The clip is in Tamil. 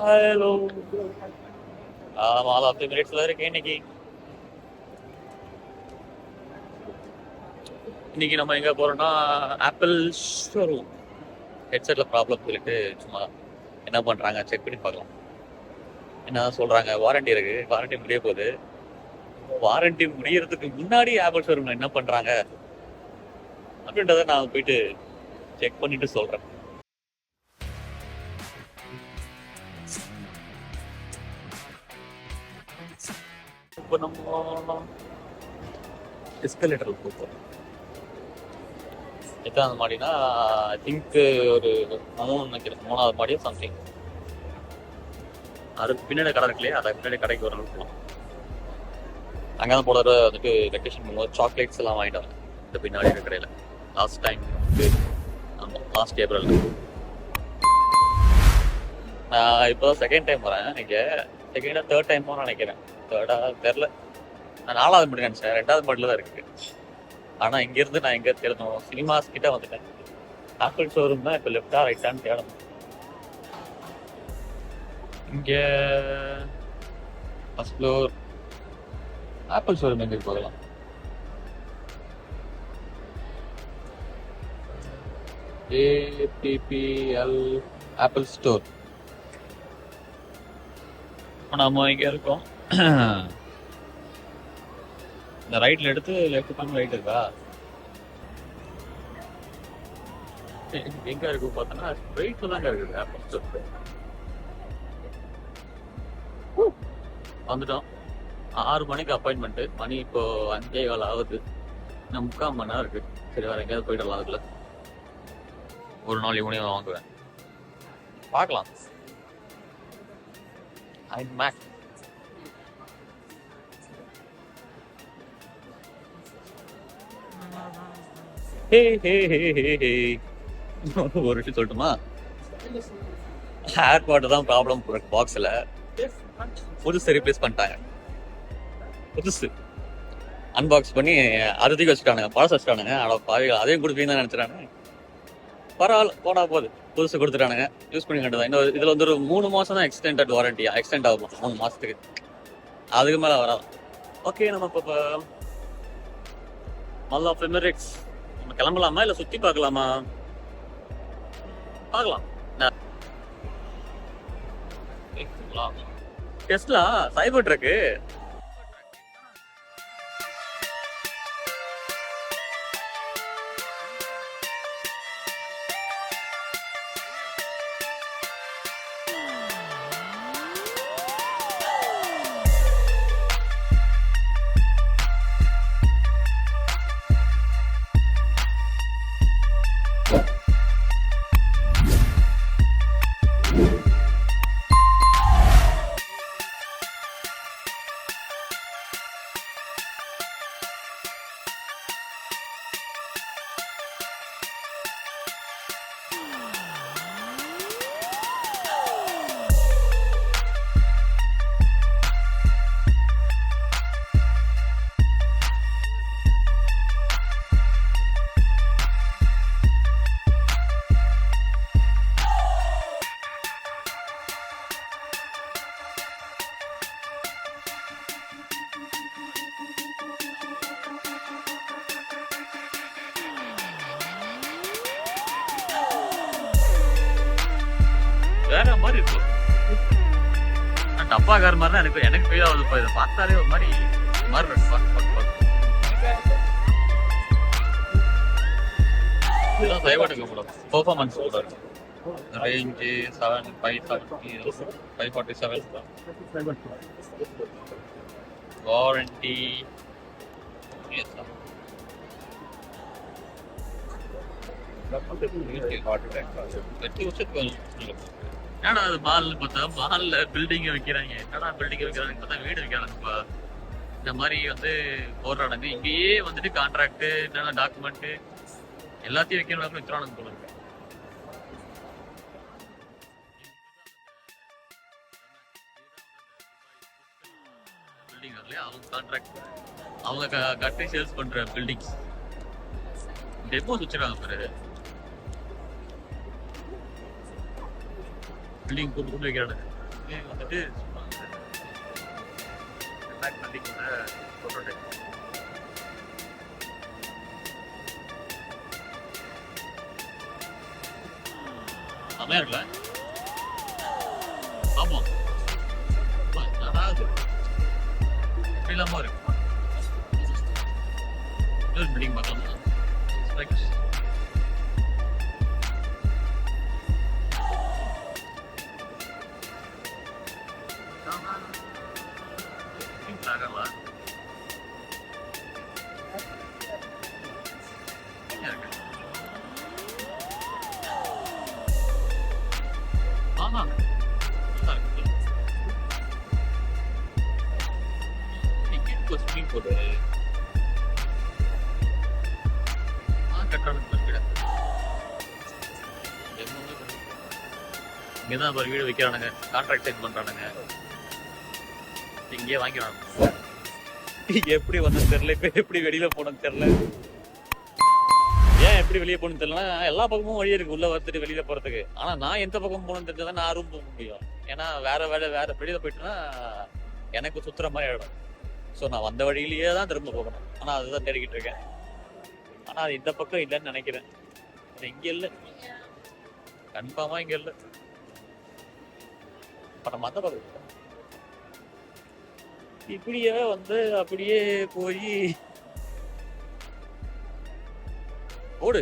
ஹலோ. ஆமாம் பத்து மினிட்ஸில் இருக்கேன் இன்னைக்கு. இன்னைக்கு நம்ம எங்கே போகிறோம்னா ஆப்பிள் ஷோரூம் ஹெட்செட்டில் ப்ராப்ளம் சொல்லிட்டு சும்மா என்ன பண்ணுறாங்க செக் பண்ணி பார்க்கலாம். என்ன சொல்கிறாங்க வாரண்டி இருக்கு. வாரண்டி முடிய போகுது. வாரண்டி முடியறதுக்கு முன்னாடி ஆப்பிள் ஷோரூமில் என்ன பண்ணுறாங்க அப்படின்றத நான் போயிட்டு செக் பண்ணிட்டு சொல்கிறேன் இப்போ நம்ம எஸ்கலேட்டர் போகிறோம் எத்தனாவது மாடினா ஐ திங்க் ஒரு மூணு நினைக்கிறேன் மூணாவது மாடியோ சம்திங் அதுக்கு பின்னாடி கடை இருக்குல்லையா? அதை பின்னாடி கடைக்கு ஒரு நாள் போகலாம் அங்கே தான் போடுற வந்துட்டு வெக்கேஷன் பண்ணும்போது சாக்லேட்ஸ் எல்லாம் வாங்கிட்டு வரேன். இந்த பின்னாடி இருக்கிற கடையில் லாஸ்ட் டைம் ஆமாம் லாஸ்ட் ஏப்ரல் நான் இப்போ செகண்ட் டைம் வரேன். இங்கே செகண்டா தேர்ட் டைம் போகிறேன் நினைக்கிறேன். தேர்டா தெரில நான் நாலாவது மட்டும் நினச்சேன். ரெண்டாவது மாடியில் தான் இருக்கு. ஆனால் இங்கேருந்து நான் எங்கே தேடணும் சினிமாஸ் கிட்ட வந்துட்டேன். ஆப்பிள் ஷோரூம் தான் இப்போ லெஃப்டா ரைட்டான்னு தேடணும். இங்கே ஃபர்ஸ்ட் ஃப்ளோர் ஆப்பிள் ஷோரூம் எங்கே போகலாம் ஏடிபிஎல் ஆப்பிள் ஸ்டோர் நம்ம இங்கே இருக்கோம். இந்த ரைட்ல எடுத்து லெஃப்ட் பண்ண ரைட் இருக்கா? எங்க இருக்கு பார்த்தோன்னா ரைட்ல தாங்க இருக்குது ஆப்பிள் வந்துட்டோம். ஆறு மணிக்கு அப்பாயின்மெண்ட் மணி இப்போ அஞ்சே கால் ஆகுது. இன்னும் முக்கால் மணி நேரம் இருக்கு. சரி வேற எங்கேயாவது போயிடலாம் அதுக்குள்ள. ஒரு நாள் இவனையும் வாங்குவேன். பார்க்கலாம். Ein Mac. ஒரு விஷயம் சொல்லட்டுமா? ஹேர் பாட்டு தான் ப்ராப்ளம் பாக்ஸில் புதுசு ரீப்ளேஸ் பண்ணிட்டாங்க. புதுசு. அன்பாக்ஸ் பண்ணி அதை வச்சுட்டானுங்க பழசு வச்சுட்டானுங்க. அட பாவிகள் அதையும் கொடுப்பீங்கன்னு தான் நினச்சிட்டானுங்க பரவாயில்ல போனா போகுது புதுசு கொடுத்துட்டானுங்க. யூஸ் பண்ணி கண்டுதான் இன்னும் இதில் வந்து ஒரு மூணு மாதம் தான் எக்ஸ்டெண்டட் வாரண்டியா எக்ஸ்டெண்ட் ஆகும்? மூணு மாதத்துக்கு அதுக்கு மேலே வராது ஓகே நம்ம இப்போ மல் ஆஃப் எமிரேட்ஸ் நம்ம கிளம்பலாமா? இல்லை சுற்றி பார்க்கலாமா? பார்க்கலாம். டெஸ்ட்லா சைபர் ட்ரக்கு வேற மாதிரி இருக்கும் நான் டப்பா கார் மாதிரி தான் எனக்கு எனக்கு ஃபீல் ஆகுது இப்போ இதை பார்த்தாலே ஒரு மாதிரி ஒரு மாதிரி இருக்கு பாக்க, பாக்க, பாக்க. இதெல்லாம் சைவாட்டுக்கு கூட பெர்ஃபார்மன்ஸ் கூட இருக்கும் range seven five seventy five forty seven warranty எட்டு வருஷத்துக்கு என்னடா அது மால்னு பார்த்தா மால்ல பில்டிங் வைக்கிறாங்க. என்னடா பில்டிங் வைக்கிறாங்க? பார்த்தா வீடு வைக்கிறாங்கப்பா இந்த மாதிரி வந்து போடுறானுங்க. இங்கேயே வந்துட்டு கான்ட்ராக்ட் என்னென்ன டாக்குமெண்ட் எல்லாத்தையும் வைக்கணும் விக்கிறானுங்க போல இருக்கு. பில்டிங் இல்லையா அவங்க கான்ட்ராக்ட் அவங்க க- கட்டி சேல்ஸ் பண்ற பில்டிங்ஸ் டெப்போஸ் வச்சிருக்காங்க பாரு. பில்டிங் போட்டு கொண்டு வைக்கிறானுங்க வந்துட்டு சும்மா ரெண்டாயிரத்தி நதிக்குள்ள prototype. செமையா இருக்குல்ல ஆமா அப்பா, எப்படி இல்லாம இருக்கு. இன்னொரு பில்டிங் பார்க்கலாமா? It's like Think ஆகல. செமையா இருக்கு. ஆ கட்டணம் வீடு இங்கதான் ஒரு வீடு கான்ட்ராக்ட் சைன் பண்றானுங்க இங்கேயே வாங்கிடுவாங்க எப்படி வந்தது தெரியல இப்ப எப்படி வெளியில போனது தெரியல. ஏன் எப்படி வெளியே போகணும்னு தெரியல எல்லா பக்கமும் வழி இருக்கு உள்ள வந்துட்டு வெளியில போறதுக்கு. ஆனா நான் எந்த பக்கம் போகணும்னு தெரிஞ்சா நான் ரூம் போக முடியும். ஏன்னா வேற வேலை வேற வெளியில போயிட்டுனா எனக்கு சுத்துற மாதிரி ஆயிடும். ஸோ நான் வந்த வழியிலேயே தான் திரும்ப போகணும். ஆனா அதுதான் தேடிக்கிட்டு இருக்கேன். ஆனா அது இந்த பக்கம் இல்லைன்னு நினைக்கிறேன். அது இங்க இல்ல. கன்ஃபார்மா இங்க இல்ல. இப்ப நம்ம அந்த பக்கம் இப்படியே வந்து அப்படியே போய் ஓடு.